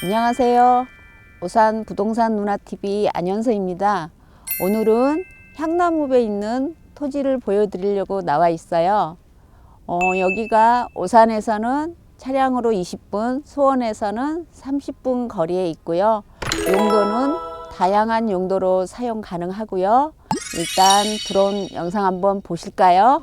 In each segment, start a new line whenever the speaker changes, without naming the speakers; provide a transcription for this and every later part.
안녕하세요. 오산 부동산 누나TV 안현서입니다. 오늘은 향나무에 있는 토지를 보여드리려고 나와 있어요. 어, 여기가 오산에서는 차량으로 20분, 수원에서는 30분 거리에 있고요. 용도는 다양한 용도로 사용 가능하고요. 일단 드론 영상 한번 보실까요?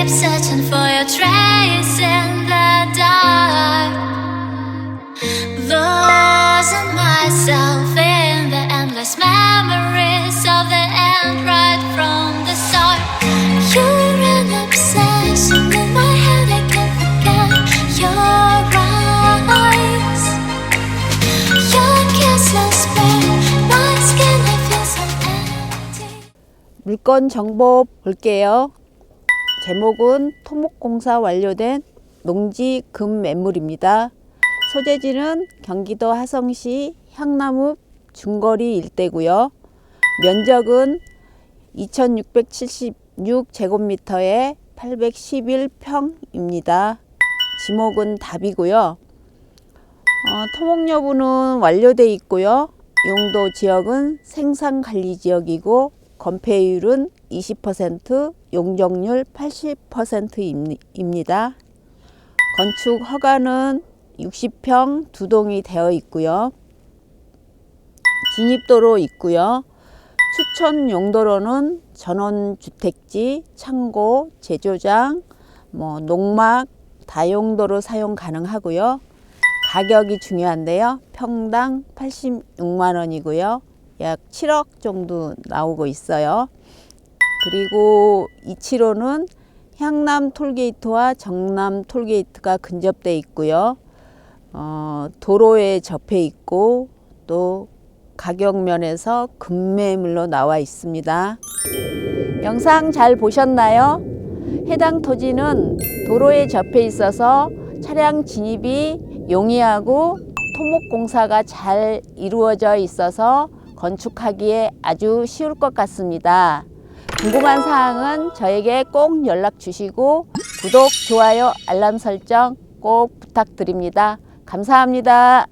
Keep searching for your trace in the dark. Losing myself in the endless memories of the end right from the start. You're an obsession in my head, I can't forget your eyes. Your kiss lost pain, my skin, I feel so empty.
물건 정보 볼게요. 제목은 토목공사 완료된 농지 금 매물입니다. 소재지는 경기도 하성시 향나무 중거리 일대고요. 면적은 2676제곱미터에 811평입니다. 지목은 답이고요. 어, 토목 여부는 완료돼 있고요. 용도 지역은 생산 관리 지역이고 건폐율은 20%, 용적률 80%입니다. 건축 허가는 60평 두 동이 되어 있고요. 진입도로 있고요. 추천 용도로는 전원 주택지, 창고, 제조장, 뭐 농막 다용도로 사용 가능하고요. 가격이 중요한데요. 평당 86만 원이고요. 약 7억 정도 나오고 있어요. 그리고 이치로는 향남 톨게이트와 정남 톨게이트가 근접돼 있고요. 어, 도로에 접해 있고 또 가격 면에서 급매물로 나와 있습니다. 영상 잘 보셨나요? 해당 토지는 도로에 접해 있어서 차량 진입이 용이하고 토목 공사가 잘 이루어져 있어서 건축하기에 아주 쉬울 것 같습니다. 궁금한 사항은 저에게 꼭 연락 주시고 구독, 좋아요, 알람 설정 꼭 부탁드립니다. 감사합니다.